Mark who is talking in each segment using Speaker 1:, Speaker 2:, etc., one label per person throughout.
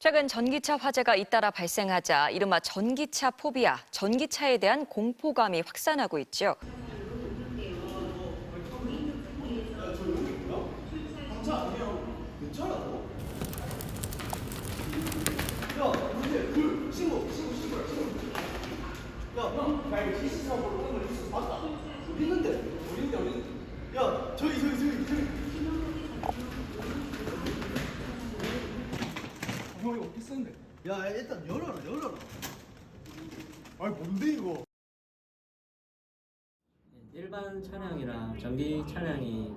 Speaker 1: 최근 전기차 화재가 잇따라 발생하자 이른바 전기차 포비아, 전기차에 대한 공포감이 확산하고 있죠.
Speaker 2: 야 저기 저기 저기 저기
Speaker 3: 이거 어떻게 쓰는데?
Speaker 2: 야 일단 열어라 열어라
Speaker 3: 아니 뭔데 이거?
Speaker 4: 일반 차량이랑 전기 차량이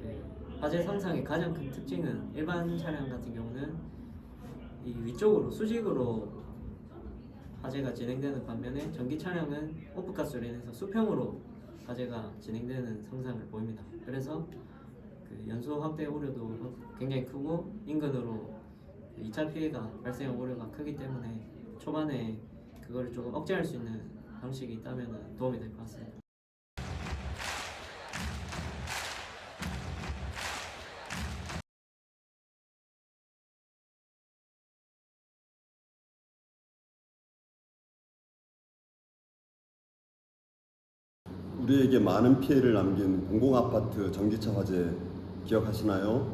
Speaker 4: 그 화재 상상의 가장 큰 특징은 일반 차량 같은 경우는 이 위쪽으로 수직으로 화재가 진행되는 반면에 전기 차량은 오프가스로 인해서 수평으로 화재가 진행되는 성상을 보입니다. 그래서 그 연소 확대 우려도 굉장히 크고 인근으로 2차 피해가 발생할 우려가 크기 때문에 초반에 그거를 조금 억제할 수 있는 방식이 있다면 도움이 될 것 같습니다.
Speaker 5: 우리에게 많은 피해를 남긴 공공아파트 전기차 화재 기억하시나요?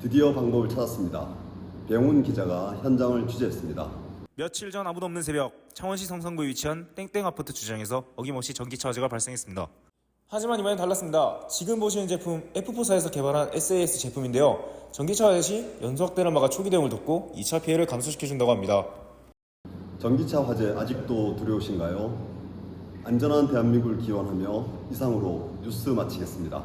Speaker 5: 드디어 방법을 찾았습니다. 병훈 기자가 현장을 취재했습니다.
Speaker 6: 며칠 전 아무도 없는 새벽 창원시 성산구에 위치한 땡땡 아파트 주장에서 어김없이 전기차 화재가 발생했습니다. 하지만 이번엔 달랐습니다. 지금 보시는 제품 F4사에서 개발한 SAS 제품인데요. 전기차 화재 시 연소 확대를 막아 초기 대응을 돕고 2차 피해를 감소시켜준다고 합니다.
Speaker 5: 전기차 화재 아직도 두려우신가요? 안전한 대한민국을 기원하며 이상으로 뉴스 마치겠습니다.